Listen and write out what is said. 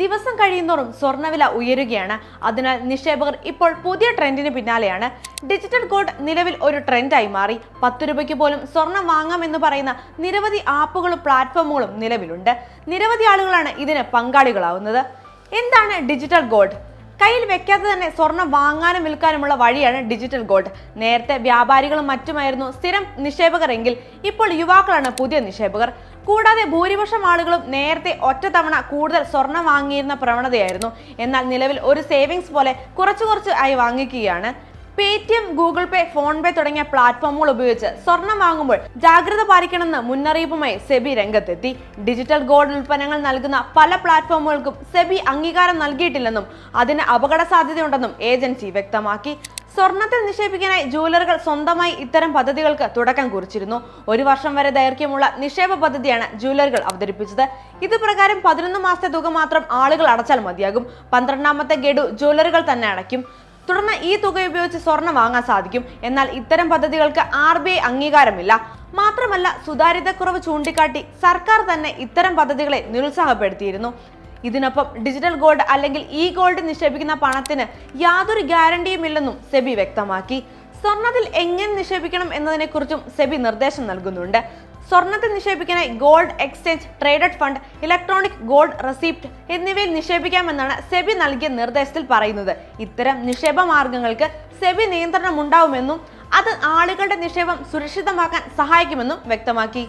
ദിവസം കഴിയുന്നോറും സ്വർണവില ഉയരുകയാണ്. അതിനാൽ നിക്ഷേപകർ ഇപ്പോൾ പുതിയ ട്രെൻഡിന് പിന്നാലെയാണ്. ഡിജിറ്റൽ ഗോൾഡ് നിലവിൽ ഒരു ട്രെൻഡായി മാറി. പത്ത് രൂപയ്ക്ക് പോലും സ്വർണം വാങ്ങാമെന്ന് പറയുന്ന നിരവധി ആപ്പുകളും പ്ലാറ്റ്ഫോമുകളും നിലവിലുണ്ട്. നിരവധി ആളുകളാണ് ഇതിന് പങ്കാളികളാവുന്നത്. എന്താണ് ഡിജിറ്റൽ ഗോൾഡ് കയ്യിൽ വെക്കാതെ തന്നെ സ്വർണം വാങ്ങാനും വിൽക്കാനുമുള്ള വഴിയാണ് ഡിജിറ്റൽ ഗോൾഡ് നേരത്തെ വ്യാപാരികളും മറ്റുമായിരുന്നു സ്ഥിരം നിക്ഷേപകരെങ്കിൽ ഇപ്പോൾ യുവാക്കളാണ് പുതിയ നിക്ഷേപകർ. കൂടാതെ ഭൂരിപക്ഷം ആളുകളും നേരത്തെ ഒറ്റത്തവണ കൂടുതൽ സ്വർണം വാങ്ങിയിരുന്ന പ്രവണതയായിരുന്നു. എന്നാൽ നിലവിൽ ഒരു സേവിങ്സ് പോലെ കുറച്ചു കുറച്ച് ആയി വാങ്ങിക്കുകയാണ്. Paytm Google Pay PhonePe തുടങ്ങിയ പ്ലാറ്റ്ഫോമുകൾ ഉപയോഗിച്ച് സ്വർണം വാങ്ങുമ്പോൾ ജാഗ്രത പാലിക്കണമെന്ന് മുന്നറിയിപ്പുമായി സെബി രംഗത്തെത്തി. ഡിജിറ്റൽ ഗോൾഡ് ഉൽപ്പന്നങ്ങൾ നൽകുന്ന പല പ്ലാറ്റ്ഫോമുകൾക്കും സെബി അംഗീകാരം നൽകിയിട്ടില്ലെന്നും അതിന് അപകട സാധ്യതയുണ്ടെന്നും ഏജൻസി വ്യക്തമാക്കി. സ്വർണത്തിൽ നിക്ഷേപിക്കാനായി ജൂവലറുകൾ സ്വന്തമായി ഇത്തരം പദ്ധതികൾക്ക് തുടക്കം കുറിച്ചിരുന്നു. ഒരു വർഷം വരെ ദൈർഘ്യമുള്ള നിക്ഷേപ പദ്ധതിയാണ് ജൂവലറുകൾ അവതരിപ്പിച്ചത്. ഇത് പ്രകാരം പതിനൊന്ന് മാസത്തെ തുക മാത്രം ആളുകൾ അടച്ചാൽ മതിയാകും. പന്ത്രണ്ടാമത്തെ ഗഡു ജൂവലറുകൾ തന്നെ അടയ്ക്കും. തുടർന്ന് ഈ തുക ഉപയോഗിച്ച് സ്വർണം വാങ്ങാൻ സാധിക്കും. എന്നാൽ ഇത്തരം പദ്ധതികൾക്ക് ആർ ബി ഐ അംഗീകാരമില്ല. മാത്രമല്ല സുതാര്യതക്കുറവ് ചൂണ്ടിക്കാട്ടി സർക്കാർ തന്നെ ഇത്തരം പദ്ധതികളെ നിരുത്സാഹപ്പെടുത്തിയിരുന്നു. ഇതിനൊപ്പം ഡിജിറ്റൽ ഗോൾഡ് അല്ലെങ്കിൽ ഇ ഗോൾഡ് നിക്ഷേപിക്കുന്ന പണത്തിന് യാതൊരു ഗ്യാരണ്ടിയും ഇല്ലെന്നും സെബി വ്യക്തമാക്കി. സ്വർണത്തിൽ എങ്ങനെ നിക്ഷേപിക്കണം എന്നതിനെക്കുറിച്ചും സെബി നിർദ്ദേശം നൽകുന്നുണ്ട്. സ്വർണത്തിൽ നിക്ഷേപിക്കാനായി gold exchange traded fund electronic gold receipt എന്നിവയിൽ നിക്ഷേപിക്കാമെന്നാണ് സെബി നൽകിയ നിർദ്ദേശത്തിൽ പറയുന്നത്. ഇത്തരം നിക്ഷേപ മാർഗങ്ങൾക്ക് സെബി നിയന്ത്രണം ഉണ്ടാവുമെന്നും അത് ആളുകളുടെ നിക്ഷേപം സുരക്ഷിതമാക്കാൻ സഹായിക്കുമെന്നും വ്യക്തമാക്കി.